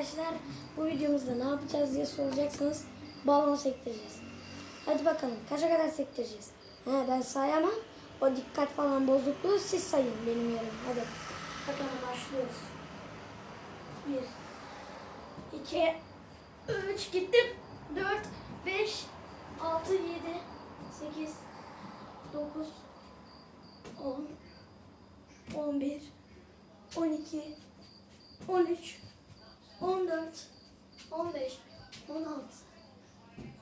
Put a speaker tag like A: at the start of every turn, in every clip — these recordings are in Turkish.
A: arkadaşlar bu videomuzda ne yapacağız diye soracaksınız. Balon sektireceğiz. Hadi bakalım kaça kadar sektireceğiz? He, ben sayamam. O dikkat falan bozukluğu siz sayın benim yerim. Hadi bakalım başlıyoruz. 1 2 3 gittim. 4 5 6 7 8 9 10 11 12 13 14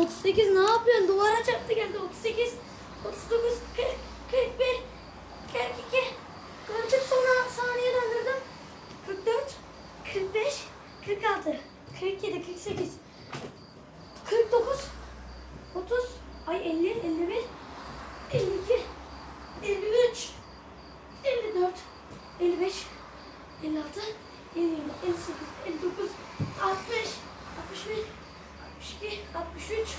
A: 38 ne yapıyorsun? Duvara çarptı geldi. 38 39 40 41 42 40 sonra saniye döndürdüm. 44 45 46 47 48 49 30 ay 50 51 52 53 54 55 56 57 58 59 60 61 62 63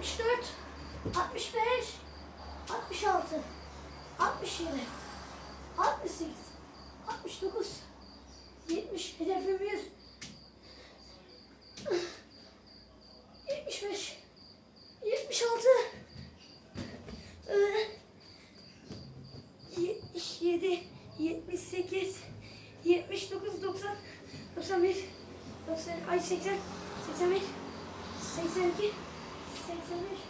A: 64 65 66 67 68 69 70 hedefim 100 75 76 Ee, 77 78 79 90 91 90 ay 80 81 82 83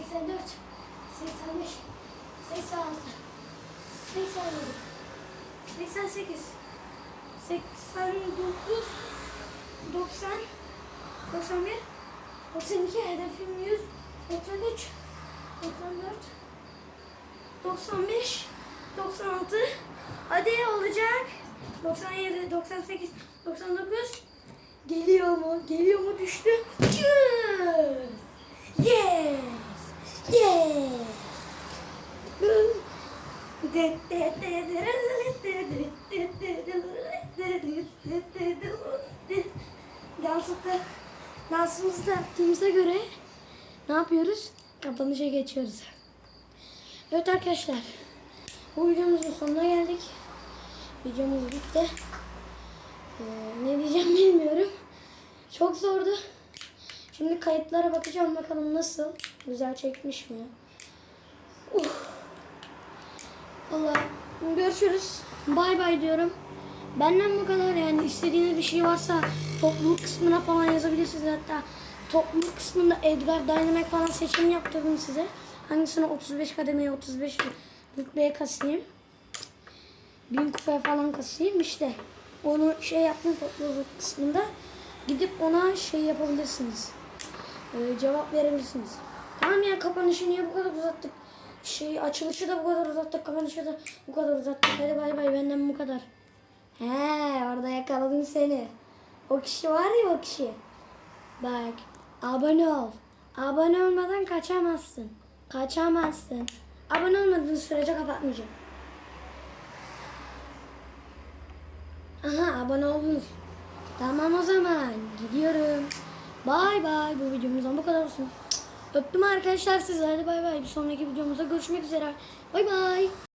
A: 84 85 86 87 88 89 90 91 92 hedefim 100 93 94 95 96 hadi olacak. 97 98 99 geliyor mu geliyor mu düştü yes yes yes Dansında, dansımızı da yaptığımıza göre ne yapıyoruz? Kapanışa geçiyoruz. Evet arkadaşlar. Bu videomuzun sonuna geldik. Videomuz bitti. Ee, ne. Çok zordu. Şimdi kayıtlara bakacağım bakalım nasıl. Güzel çekmiş mi? Uh. Allah görüşürüz. Bay bay diyorum. Benden bu kadar yani istediğiniz bir şey varsa topluluk kısmına falan yazabilirsiniz hatta topluluk kısmında Edgar Dynamic falan seçim yaptırdım size. Hangisini 35 kademeye 35 rütbeye kasayım. 1000 kupaya falan kasayım işte. Onu şey yaptım topluluk kısmında. Gidip ona şey yapabilirsiniz. Ee, cevap verebilirsiniz. Tamam ya kapanışı niye bu kadar uzattık? Şey açılışı da bu kadar uzattık, kapanışı da bu kadar uzattık. Hadi bay bay benden bu kadar. He orada yakaladım seni. O kişi var ya o kişi. Bak abone ol. Abone olmadan kaçamazsın. Kaçamazsın. Abone olmadığın sürece kapatmayacağım. Aha abone oldunuz. Tamam o zaman gidiyorum. Bay bay. Bu videomuzdan bu kadar olsun. Öptüm arkadaşlar. Hadi bay bay. Bir sonraki videomuzda görüşmek üzere. Bay bay.